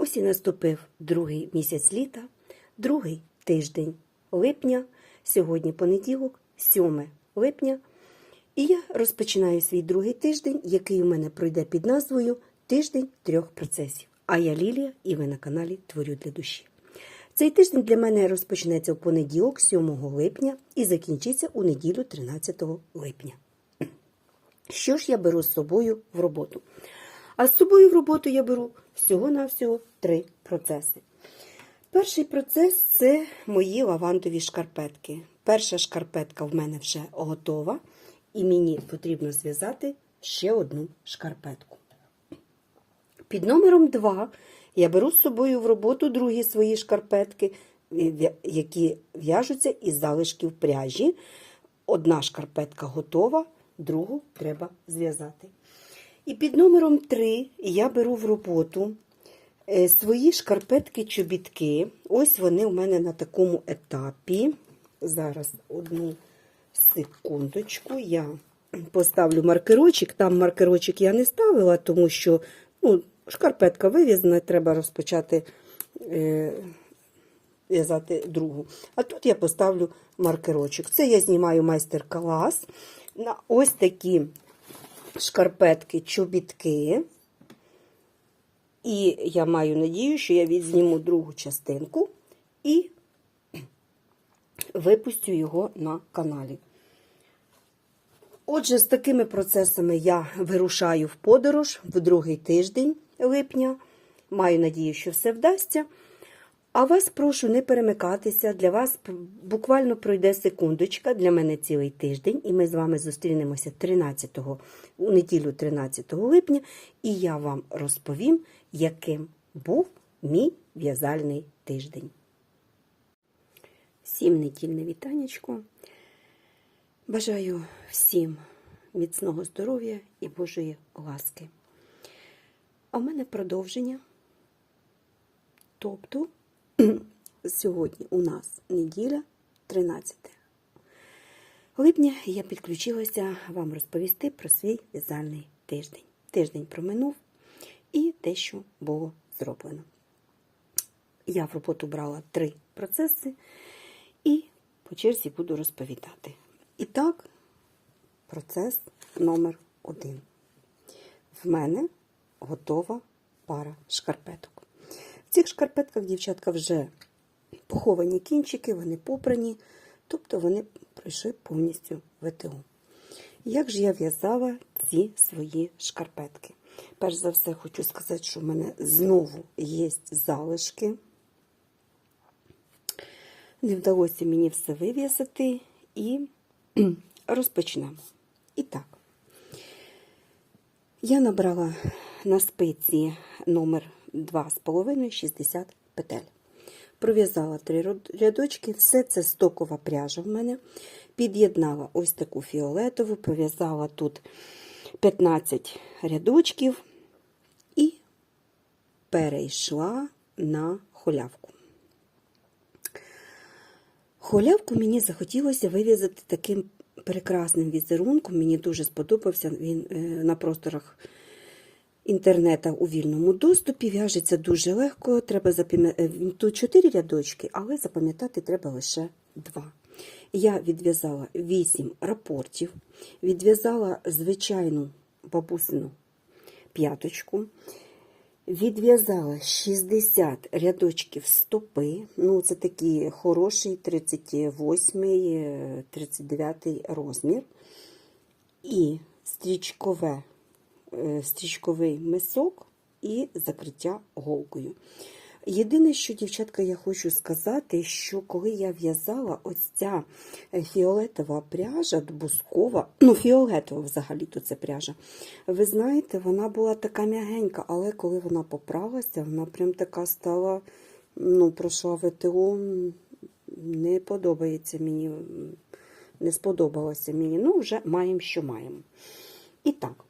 Ось і наступив другий місяць літа, другий тиждень липня, сьогодні понеділок, 7 липня. І я розпочинаю свій другий тиждень, який у мене пройде під назвою Тиждень трьох процесів. А я Лілія, і ви на каналі Творю для душі. Цей тиждень для мене розпочнеться в понеділок, 7 липня, і закінчиться у неділю 13 липня. Що ж я беру з собою в роботу? А з собою в роботу я беру всього-навсього три процеси. Перший процес це мої лавандові шкарпетки. Перша шкарпетка в мене вже готова, і мені потрібно зв'язати ще одну шкарпетку. Під номером 2 я беру з собою в роботу другі свої шкарпетки, які в'яжуться із залишків пряжі. Одна шкарпетка готова, другу треба зв'язати. І під номером 3 я беру в роботу е, свої шкарпетки-чобітки. Ось вони у мене на такому етапі. Зараз одну секундочку. Я поставлю маркерочок. Там маркерочок я не ставила, тому що ну, шкарпетка вив'язана, треба розпочати е, в'язати другу. А тут я поставлю маркерочок. Це я знімаю майстер-клас на ось такі шкарпетки, чобітки. І я маю надію, що я відзніму другу частинку і випустю його на каналі. Отже, з такими процесами я вирушаю в подорож в другий тиждень липня. Маю надію, що все вдасться. А вас прошу не перемикатися. Для вас буквально пройде секундочка, для мене цілий тиждень, і ми з вами зустрінемося 13 у неділю 13 липня, і я вам розповім, яким був мій в'язальний тиждень. Всім недільне вітанечко. Бажаю всім міцного здоров'я і Божої ласки. А в мене продовження. Тобто, сьогодні у нас неділя 13 липня я підключилася вам розповісти про свій в'язальний тиждень. Тиждень проминув і те, що було зроблено. Я в роботу брала три процеси і по черзі буду розповідати. І так, процес номер один. В мене готова пара шкарпеток. В цих шкарпетках дівчатка вже поховані кінчики, вони попрані, тобто вони пройшли повністю ВТО. Як ж я в'язала ці свої шкарпетки? Перш за все, хочу сказати, що в мене знову є залишки. Не вдалося мені все вив'язати і розпочнемо. І так, я набрала на спиці номер 2,5 60 петель. Пров'язала три рядочки, все це стокова пряжа в мене. Під'єднала ось таку фіолетову, пров'язала тут 15 рядочків і перейшла на холявку. Холявку мені захотілося вив'язати таким прекрасним візерунком. Мені дуже сподобався він е, на просторах інтернету у вільному доступі. В'яжеться дуже легко. Треба запам'ятати тут 4 рядочки, але запам'ятати треба лише 2. Я відв'язала 8 рапортів, відв'язала звичайну бабусину п'яточку. Відв'язала 60 рядочків стопи. Ну, це такий хороший 38, 39 розмір. І стрічкове, е, стрічковий мисок і закриття голкою. Єдине, що, дівчатка, я хочу сказати, що коли я в'язала ось ця фіолетова пряжа, бускова, ну, фіолетова взагалі-то це пряжа, ви знаєте, вона була така м'ягенька, але коли вона поправилася, вона прям така стала, ну, пройшла ВТО, не подобається мені, не сподобалося мені. Ну, вже маємо, що маємо. І так, Е,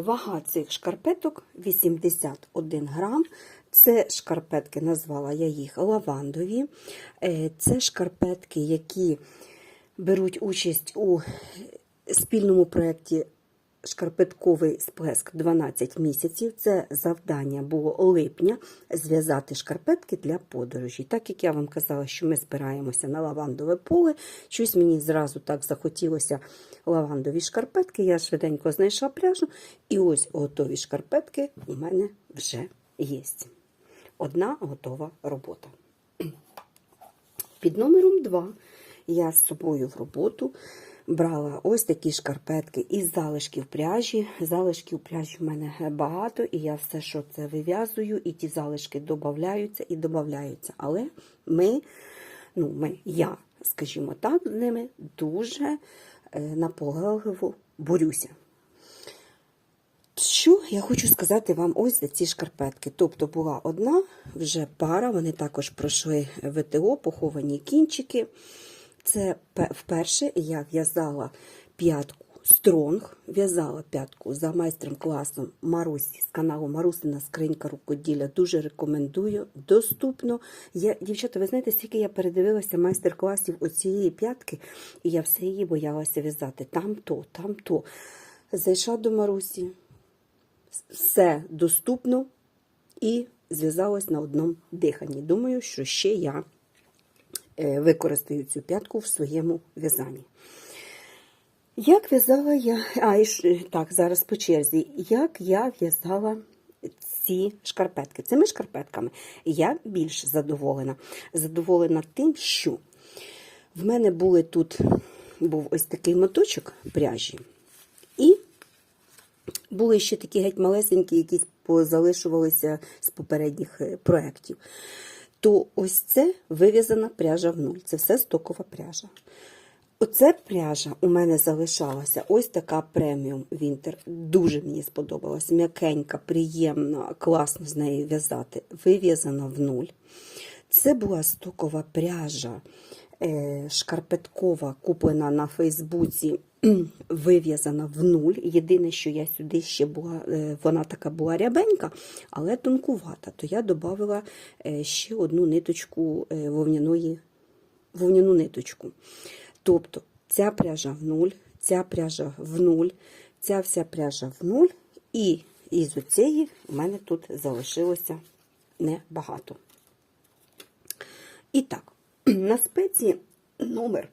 Вага цих шкарпеток 81 грам. Це шкарпетки, назвала я їх лавандові. Е, Це шкарпетки, які беруть участь у спільному проєкті шкарпетковий сплеск 12 місяців. Це завдання було липня зв'язати шкарпетки для подорожі. Так як я вам казала, що ми збираємося на лавандове поле, щось мені зразу так захотілося лавандові шкарпетки. Я швиденько знайшла пряжу, і ось готові шкарпетки у мене вже є. Одна готова робота. Під номером 2 я з собою в роботу брала ось такі шкарпетки із залишків пряжі. Залишків пряжі в мене багато, і я все, що це вив'язую, і ті залишки додаються і додаються. Але ми, ну, ми, я, скажімо так, з ними дуже е, наполегливо борюся. Що я хочу сказати вам ось за ці шкарпетки. Тобто була одна вже пара, вони також пройшли ВТО, поховані кінчики. Це вперше я в'язала п'ятку Стронг, в'язала п'ятку за майстром класом Марусі з каналу Марусина Скринька рукоділля. Дуже рекомендую. Доступно. Я, дівчата, ви знаєте, скільки я передивилася майстер-класів оцієї п'ятки, і я все її боялася в'язати. Там то, там то. Зайшла до Марусі, все доступно і зв'язалась на одному диханні. Думаю, що ще я використаю цю п'ятку в своєму в'язанні. Як в'язала я, а і так, зараз по черзі, як я в'язала ці шкарпетки? Цими шкарпетками я більш задоволена. Задоволена тим, що в мене були тут був ось такий моточок пряжі, і були ще такі геть малесенькі, якісь позалишувалися з попередніх е, проєктів. То ось це вив'язана пряжа в нуль. Це все стокова пряжа. Оце пряжа у мене залишалася ось така преміум Вінтер. Дуже мені сподобалась. М'якенька, приємна, класно з нею в'язати. Вив'язана в нуль. Це була стокова пряжа е, шкарпеткова, куплена на Фейсбуці, вив'язана в нуль. Єдине, що я сюди ще була, е, вона така була рябенька, але тонкувата. То я додала ще одну ниточку е, вовняної, вовняну ниточку. Тобто ця пряжа в нуль, ця пряжа в нуль, ця вся пряжа в нуль, і із оцієї в мене тут залишилося небагато. І так, на спеці номер.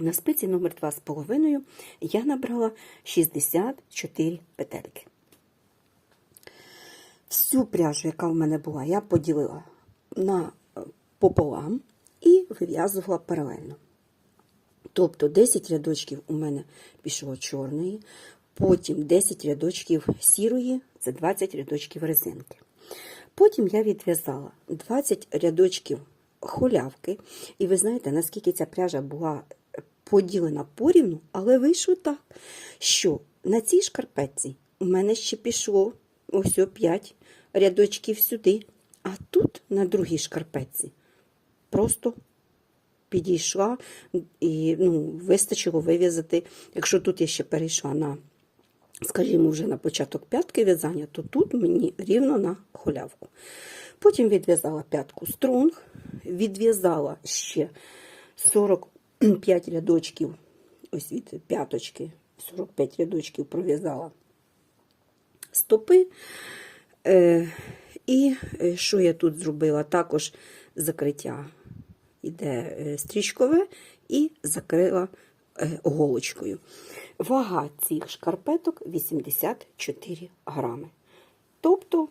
На спиці номер 2,5 я набрала 64 петельки. Всю пряжу, яка в мене була, я поділила на е, пополам і вив'язувала паралельно. Тобто 10 рядочків у мене пішло чорної, потім 10 рядочків сірої, це 20 рядочків резинки. Потім я відв'язала 20 рядочків холявки. І ви знаєте, наскільки ця пряжа була поділена порівну, але вийшло так, що на цій шкарпетці у мене ще пішло ось 5 рядочків сюди, а тут на другій шкарпетці просто підійшла і ну, вистачило вив'язати. Якщо тут я ще перейшла на, скажімо, вже на початок п'ятки в'язання, то тут мені рівно на холявку. Потім відв'язала п'ятку струнг, відв'язала ще 45 рядочків, ось від п'яточки, 45 рядочків пров'язала стопи. Е, і е, що я тут зробила? Також закриття йде е, стрічкове і закрила голочкою. Вага цих шкарпеток 84 грами. Тобто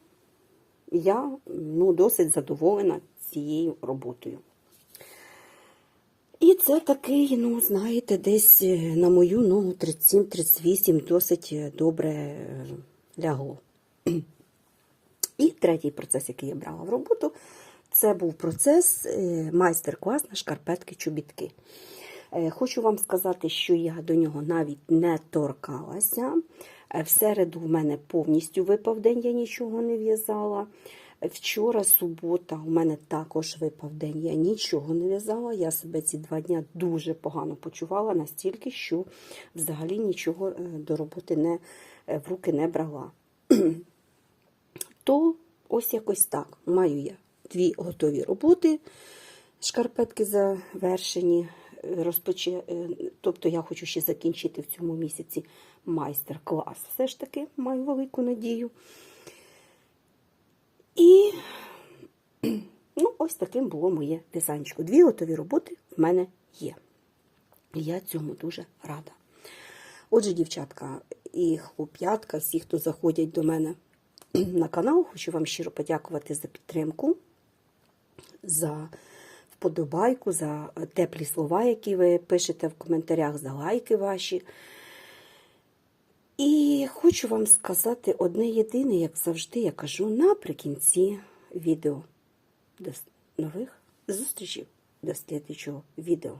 я ну, досить задоволена цією роботою. І це такий, ну, знаєте, десь е, на мою ногу 37-38 досить е, добре е, лягло. І третій процес, який я брала в роботу, це був процес майстер-клас на шкарпетки-чобітки. Хочу вам сказати, що я до нього навіть не торкалася. В середу в мене повністю випав день, я нічого не в'язала. Вчора, субота, у мене також випав день, я нічого не в'язала. Я себе ці два дня дуже погано почувала, настільки, що взагалі нічого е, до роботи не, е, в руки не брала. То ось якось так. Маю я дві готові роботи, шкарпетки завершені, е, тобто я хочу ще закінчити в цьому місяці майстер-клас. Все ж таки маю велику надію. І ну, ось таким було моє дизайнчико. Дві готові роботи в мене є. І я цьому дуже рада. Отже, дівчатка і хлоп'ятка, всі, хто заходять до мене на канал, хочу вам щиро подякувати за підтримку, за вподобайку, за теплі слова, які ви пишете в коментарях, за лайки ваші. І хочу вам сказати одне єдине, як завжди, я кажу наприкінці відео. До нових зустрічей, до слідчого відео.